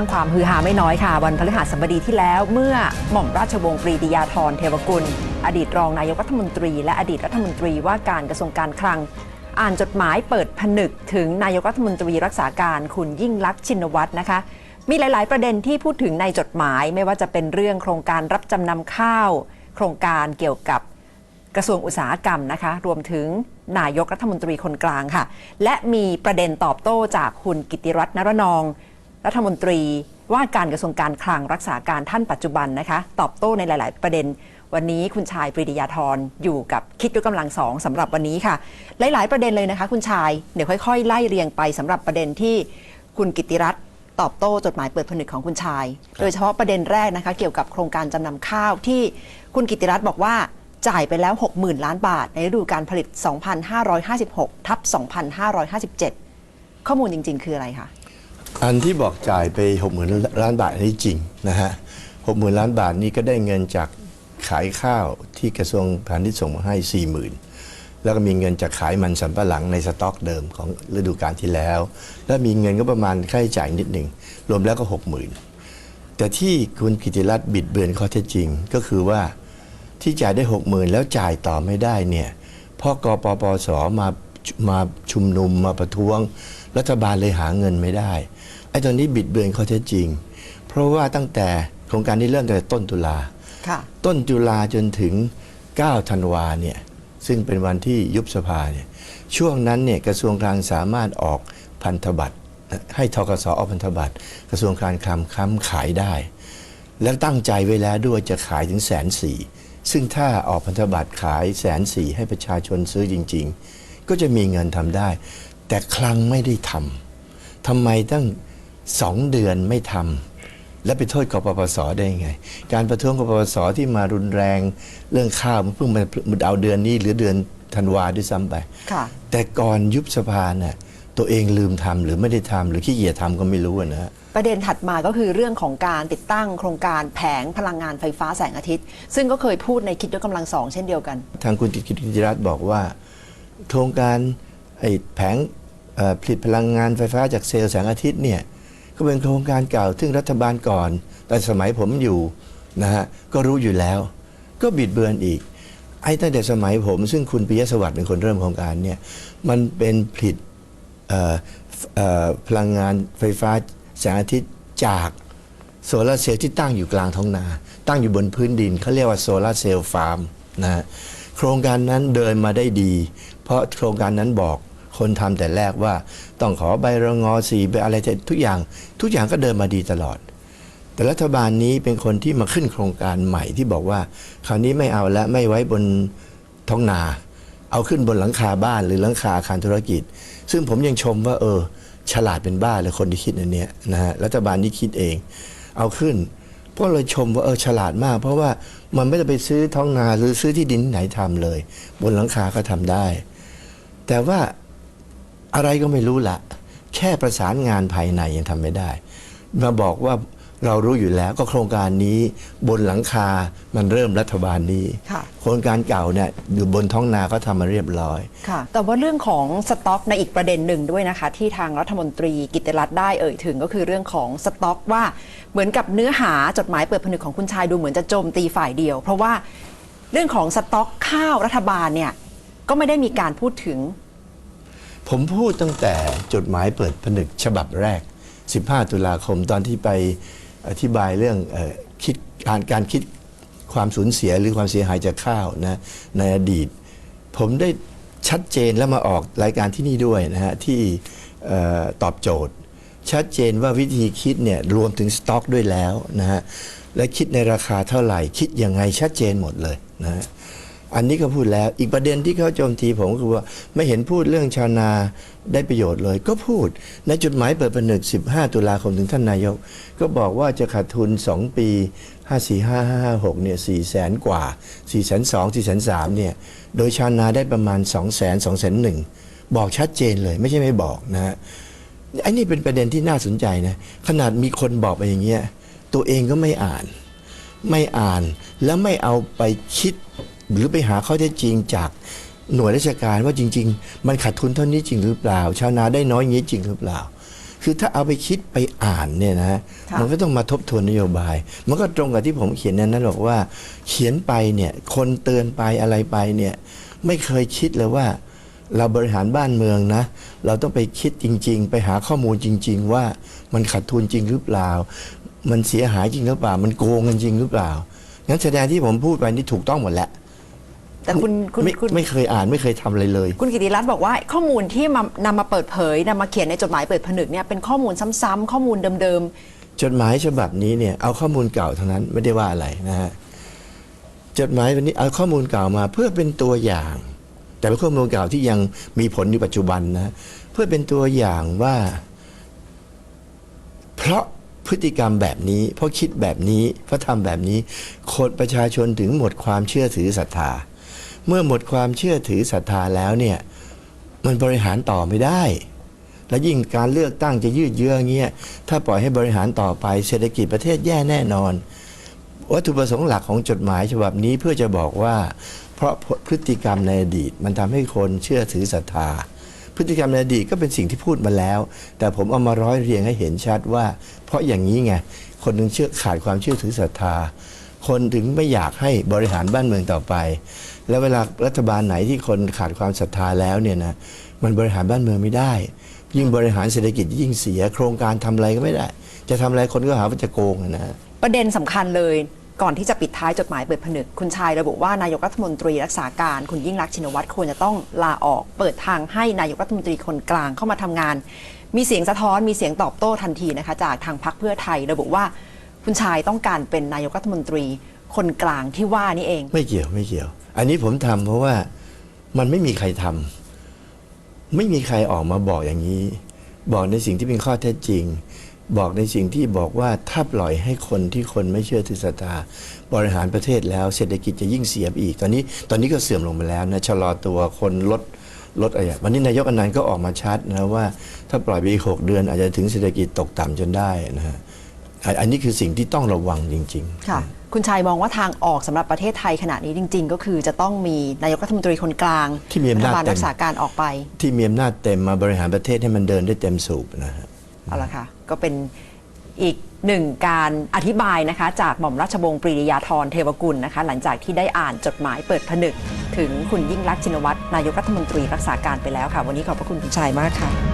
างความฮือฮาไม่น้อยค่ะ วันพฤหัสบดีที่แล้ว เมื่อหม่อมราชวงศ์ปรีดียาธรเทวกุล อดีตรองนายกรัฐมนตรี และอดีตรัฐมนตรีว่าการกระทรวงการคลัง อ่านจดหมายเปิดผนึกถึงนายกรัฐมนตรีรักษาการคุณยิ่งลักษณ์ชินวัตรนะคะ มีหลาย ๆ ประเด็นที่พูดถึงในจดหมายไม่ว่าจะเป็นเรื่องโครงการรับจำนำข้าว โครงการเกี่ยวกับกระทรวงอุตสาหกรรมนะคะ รวมถึงนายกรัฐมนตรีคนกลางค่ะ และมีประเด็นตอบโต้จากคุณกิติรัตน์นรนอง รัฐมนตรีว่าการกระทรวงการคลังรักษาการท่านปัจจุบันนะคะ ตอบโต้ในหลาย ๆ ประเด็น วันนี้คุณชายปรีดียาธรอยู่กับคิดยกกำลังสองสำหรับวันนี้ค่ะ หลาย ๆ ประเด็นเลยนะคะ คุณชายเดี๋ยวค่อย ๆ ไล่เรียงไปสำหรับประเด็นที่คุณกิติรัตน์ตอบโต้จดหมายเปิดผนึกของคุณชาย โดยเฉพาะประเด็นแรกนะคะ เกี่ยวกับโครงการจำนำข้าวที่คุณกิติรัตน์บอกว่าจ่ายไปแล้ว 60,000 ล้านบาท ในฤดูการผลิต 2,556 ทับ 2,557 ข้อมูลจริง ๆ คืออะไรคะ อันที่บอกจ่ายไปหกหมื่นล้านบาทนี่จริงนะฮะหกหมื่นล้านบาทนี่ก็ได้เงินจากขายข้าวที่กระทรวงพาณิชย์ส่งมาให้สี่หมื่นแล้วก็มีเงินจากขายมันสำปะหลังในสต็อกเดิมของฤดูกาลที่แล้ว แล้วมีเงินก็ประมาณค่าใช้จ่ายนิดหนึ่งรวมแล้วก็หกหมื่นแต่ที่คุณกิติรัตน์บิดเบือนข้อเท็จจริง ก็คือว่าที่จ่ายได้หกหมื่นแล้วจ่ายต่อไม่ได้เนี่ยพ่อกปปสมามาชุมนุมมาประท้วง รัฐบาลเลยหาเงินไม่ได้ไอ้ตอนนี้บิดเบือนข้อเท็จจริง เพราะว่าตั้งแต่โครงการนี้เริ่มตั้งแต่ต้นตุลาค่ะต้นตุลาจนถึง 9 ธันวาเนี่ยซึ่งเป็นวันที่ยุบสภาเนี่ยช่วงนั้นเนี่ยกระทรวงคลังสามารถออกพันธบัตรให้ทกสออกพันธบัตรกระทรวงการคลังค้ำขายได้ แล้วตั้งใจไว้แล้วด้วยจะขายถึงแสนสี่ซึ่งถ้าออกพันธบัตรขายแสนสี่ให้ประชาชนซื้อจริง ๆ ก็จะมีเงินทำได้ แต่คลังไม่ได้ทำทำไมตั้งสองเดือนไม่ทำและไปโทษกปปสได้ยังไง การประท้วงกปปสที่มารุนแรงเรื่องข้าวมันเพิ่งมามันเอาเดือนนี้หรือเดือนธันวาด้วยซ้ำไปค่ะแต่ก่อนยุบสภาน่ะตัวเองลืมทำหรือไม่ได้ทำหรือขี้เกียจทำก็ไม่รู้อะนะฮะประเด็นถัดมาก็คือเรื่องของการติดตั้งโครงการแผงพลังงานไฟฟ้าแสงอาทิตย์ ซึ่งก็เคยพูดในคิดยกกำลังสองเช่นเดียวกัน ทางคุณกิติกิติรัตน์บอกว่า โครงการไอ้แผงเอ่อ ผลิตพลังงานไฟฟ้าจากเซลล์แสงอาทิตย์เนี่ยก็เป็นโครงการเก่าซึ่งรัฐบาลก่อน แต่สมัยผมอยู่นะฮะก็รู้อยู่แล้ว ก็บิดเบือนอีก ไอ้ตั้งแต่สมัยผม ซึ่งคุณปิยสวัสดิ์เป็นคนเริ่มโครงการเนี่ยมันเป็นผลิตพลังงานไฟฟ้าแสงอาทิตย์จากโซลาร์เซลล์ที่ตั้งอยู่กลางท้องนา ตั้งอยู่บนพื้นดินเขาเรียกว่าโซลาร์เซลล์ฟาร์มนะฮะโครงการนั้นเดินมาได้ดี เพราะโครงการนั้นบอก คนทำแต่แรกว่า ต้องขอใบระงอสีใบอะไรทุกอย่าง ทุกอย่างก็เดินมาดีตลอด แต่รัฐบาลนี้เป็นคนที่มาขึ้นโครงการใหม่ที่บอกว่า คราวนี้ไม่เอาและไม่ไว้บนท้องนา เอาขึ้นบนหลังคาบ้านหรือหลังคาอาคารธุรกิจ ซึ่งผมยังชมว่า เออ ฉลาดเป็นบ้าเลยคนที่คิดอันเนี้ยนะฮะรัฐบาลนี้คิดเอง เอาขึ้นพวกเราชมว่าเออฉลาดมาก เพราะว่ามันไม่ได้ไปซื้อท้องนาหรือซื้อที่ดินไหนทำเลย บนหลังคาก็ทำได้ แต่ว่า อะไรก็ไม่รู้ละแค่ประสานงานภายในยังทำไม่ได้ มาบอกว่าเรารู้อยู่แล้วก็โครงการนี้บนหลังคามันเริ่มรัฐบาลนี้ค่ะโครงการเก่าเนี่ยอยู่บนท้องนาก็ทำมาเรียบร้อยค่ะแต่ว่าเรื่องของสต็อกในอีกประเด็นหนึ่งด้วยนะคะ ที่ทางรัฐมนตรีกิตติรัตน์ได้เอ่ยถึงก็คือเรื่องของสต็อกว่าเหมือนกับเนื้อหาจดหมายเปิดผนึกของคุณชายดูเหมือนจะโจมตีฝ่ายเดียว เพราะว่าเรื่องของสต็อกข้าวรัฐบาลเนี่ยก็ไม่ได้มีการพูดถึง ผมพูดตั้งแต่จดหมายเปิดผนึกฉบับแรก 15 ตุลาคมตอนที่ไปอธิบายเรื่องอคิดการการคิดความสูญเสียหรือความเสียหายจากข้าวนะในอดีต ผมได้ชัดเจนแล้วมาออกรายการที่นี่ด้วยนะฮะที่ตอบโจทย์ ชัดเจนว่าวิธีคิดเนี่ยรวมถึงสต็อกด้วยแล้วนะฮะและคิดในราคาเท่าไหร่คิดยังไงชัดเจนหมดเลยนะฮะ อันนี้ก็พูดแล้ว อีกประเด็นที่เขาโจมตีผมก็คือว่าไม่เห็นพูดเรื่องชาวนาได้ประโยชน์เลย ก็พูดในจดหมายเปิดผนึก 15 ตุลาคมถึงท่านนายก ก็บอกว่าจะขาดทุน 2 ปี 54556เนี่ย4แสนกว่า4 2 0 0 0 4 3 0 0เนี่ยโดยชาวนาได้ประมาณ 2 0 0 0 0 2 0 0 0 1 บอกชัดเจนเลยไม่ใช่ไม่บอกนะฮะไอ้นี่เป็นประเด็นที่น่าสนใจนะขนาดมีคนบอกไปอย่างเงี้ยตัวเองก็ไม่อ่าน ไม่อ่านแล้วไม่เอาไปคิด หรือไปหาข้อเท็จจริงจากหน่วยราชการว่าจริง ๆ มันขาดทุนเท่านี้จริงหรือเปล่า ชาวนาได้น้อยอย่างนี้จริงหรือเปล่า คือถ้าเอาไปคิดไปอ่านเนี่ยนะฮะค่ะมันก็ต้องมาทบทวนนโยบาย มันก็ตรงกับที่ผมเขียนในนั้นบอกว่า เขียนไปเนี่ยคนเตือนไปอะไรไปเนี่ยไม่เคยคิดเลยว่า เราบริหารบ้านเมืองนะ เราต้องไปคิดจริง ๆ ไปหาข้อมูลจริง ๆ ว่ามันขาดทุนจริงหรือเปล่า มันเสียหายจริงหรือเปล่า มันโกงกันจริงหรือเปล่างั้นแสดงที่ผมพูดไปนี่ถูกต้องหมดแล้ว แต่คุณคุณไม่คุณไม่เคยอ่านไม่เคยทำอะไรเลย คุณกิติรัตน์บอกว่าข้อมูลที่มานำมาเปิดเผยนำมาเขียนในจดหมายเปิดผนึกเนี่ยเป็นข้อมูลซ้ำๆข้อมูลเดิมจดหมายฉบับนี้เนี่ยเอาข้อมูลเก่าเท่านั้นไม่ได้ว่าอะไรนะฮะจดหมายวันนี้เอาข้อมูลเก่ามาเพื่อเป็นตัวอย่าง แต่เป็นข้อมูลเก่าที่ยังมีผลอยู่ปัจจุบันนะเพื่อเป็นตัวอย่างว่า เพราะพฤติกรรมแบบนี้ เพราะคิดแบบนี้ เพราะทำแบบนี้คนประชาชนถึงหมดความเชื่อถือศรัทธา เมื่อหมดความเชื่อถือศรัทธาแล้วเนี่ยมันบริหารต่อไม่ได้ และยิ่งการเลือกตั้งจะยืดเยื้องเงี้ยถ้าปล่อยให้บริหารต่อไปเศรษฐกิจประเทศแย่แน่นอน วัตถุประสงค์หลักของจดหมายฉบับนี้เพื่อจะบอกว่า เพราะพฤติกรรมในอดีต มันทำให้คนเชื่อถือศรัทธาพฤติกรรมในอดีตก็เป็นสิ่งที่พูดมาแล้ว แต่ผมเอามาร้อยเรียงให้เห็นชัดว่า เพราะอย่างนี้ไงคนถึงเชื่อขาดความเชื่อถือศรัทธา คนถึงไม่อยากให้บริหารบ้านเมืองต่อไป แล้วเวลารัฐบาลไหนที่คนขาดความศรัทธาแล้วเนี่ยนะมันบริหารบ้านเมืองไม่ได้ ยิ่งบริหารเศรษฐกิจยิ่งเสียโครงการทำอะไรก็ไม่ได้ จะทำอะไรคนก็หาว่าจะโกงอะนะประเด็นสำคัญเลยก่อนที่จะปิดท้ายจดหมายเปิดผนึก คุณชายระบุว่านายกรัฐมนตรีรักษาการ คุณยิ่งรักชินวัตรควรจะต้องลาออก เปิดทางให้นายกรัฐมนตรีคนกลางเข้ามาทำงาน มีเสียงสะท้อนมีเสียงตอบโต้ทันทีนะคะ จากทางพรรคเพื่อไทยระบุว่า คุณชายต้องการเป็นนายกรัฐมนตรีคนกลางที่ว่านี่เอง ไม่เกี่ยวไม่เกี่ยว อันนี้ผมทำเพราะว่ามันไม่มีใครทำไม่มีใครออกมาบอกอย่างนี้ บอกในสิ่งที่เป็นข้อเท็จจริง บอกในสิ่งที่บอกว่าถ้าปล่อยให้คนที่คนไม่เชื่อถือศรัทธาบริหารประเทศแล้วเศรษฐกิจจะยิ่งเสียอีก ตอนนี้ตอนนี้ก็เสื่อมลงไปแล้วนะชะลอตัวคนลดลดอะไรอันนี้นายกอนันต์ก็ออกมาชัดนะว่า ถ้าปล่อยไปอีกหกเดือน อาจจะถึงเศรษฐกิจตกต่ำจนได้นะฮะ อันอันนี้คือสิ่งที่ต้องระวังจริงๆ ค่ะ คุณชัยมองว่าทางออกสำหรับประเทศไทยขณะนี้จริง ๆ ก็คือจะต้องมีนายกรัฐมนตรีคนกลางที่มีอำนาจรัฐบาลเต็มรักษาการออกไป ที่มีอำนาจเต็มมาบริหารประเทศให้มันเดินได้เต็มสูบนะฮะเอาละค่ะ ก็เป็นอีกหนึ่งการอธิบายนะคะ จากหม่อมราชวงศ์ปรีดียาธรเทวกุลนะคะ หลังจากที่ได้อ่านจดหมายเปิดผนึก ถึงคุณยิ่งรักษณ์ชินวัตรนายกรัฐมนตรีรักษาการไปแล้วค่ะ วันนี้ขอบพระคุณคุณชัยมากค่ะ